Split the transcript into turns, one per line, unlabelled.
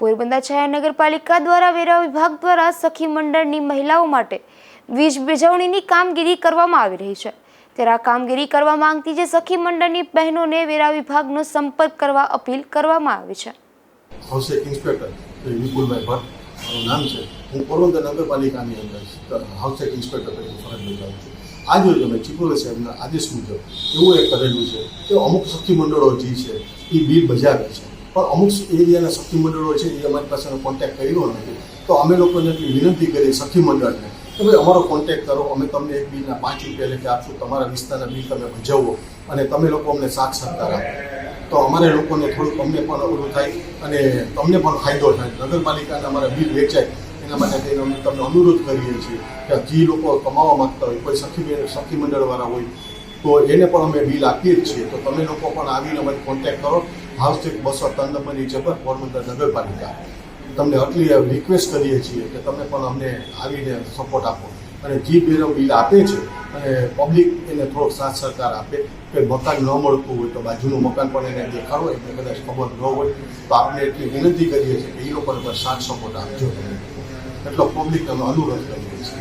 પોરબંદર શહેર નગરપાલિકા દ્વારા વેરા વિભાગ દ્વારા સખી મંડળની મહિલાઓ માટે વીજ બેજવણીની કામગીરી કરવામાં આવી રહી છે. ત્યારે આ કામગીરી કરવા માંગતી જે સખી મંડળની બહેનોને વેરા વિભાગનો સંપર્ક કરવા અપીલ કરવામાં આવી છે.
હાઉસ ઇન્સ્પેક્ટર વિપુલભાઈ ભટ્ટ, મારું નામ છે. હું પોરબંદર નગરપાલિકાની અંદર હાઉસ ઇન્સ્પેક્ટર તરીકે ફરજ બજાવું છું. આજે અમે ચીપોલા સાહેબના આદેશ મુજબ એવું એક કરેલું છે કે અમુક સખી મંડળો જે છે, એ બિલ બજાવે છે. પણ અમુક એરિયાના સખી મંડળો છે એ અમારી પાસે કોન્ટેક્ટ કર્યો નથી તો અમે લોકોને વિનંતી કરીએ સખી મંડળને કે ભાઈ અમારો કોન્ટેક્ટ કરો, અમે તમને એક બિલના પાંચ રૂપિયા લેખે આપશું, તમારા વિસ્તારના બિલ તમે ભજવો અને તમે લોકો અમને સાથ સહકાર આપો. તો અમારે લોકોને થોડુંક અમને પણ ઓલું થાય અને તમને પણ ફાયદો થાય. નગરપાલિકાને અમારા બિલ વેચાય, એના માટે થઈને અમે તમને અનુરોધ કરીએ છીએ કે જે લોકો કમાવા માંગતા હોય, કોઈ સખી સખી મંડળવાળા હોય, તો એને પણ અમે બિલ આપીએ જ છીએ. તો તમે લોકો પણ આવીને અમારી કોન્ટેક્ટ કરો હાઉસ એક બસો તંદમની જબર પોરબંદર નગરપાલિકા. તમને આટલી રિક્વેસ્ટ કરીએ છીએ કે તમે પણ અમને આવીને સપોર્ટ આપો. અને જે બેનો બિલ આપે છે, અને પબ્લિક એને થોડોક સાથ સહકાર આપે. કે મકાન ન મળતું હોય તો બાજુનું મકાન પણ એને દેખાડો એટલે કદાચ ખબર ન હોય તો આપણે એટલી વિનંતી કરીએ છીએ કે એ લોકોને પણ સાથ સપોર્ટ આપજો. એટલો પબ્લિક અમે અનુરોધ કરીએ છીએ.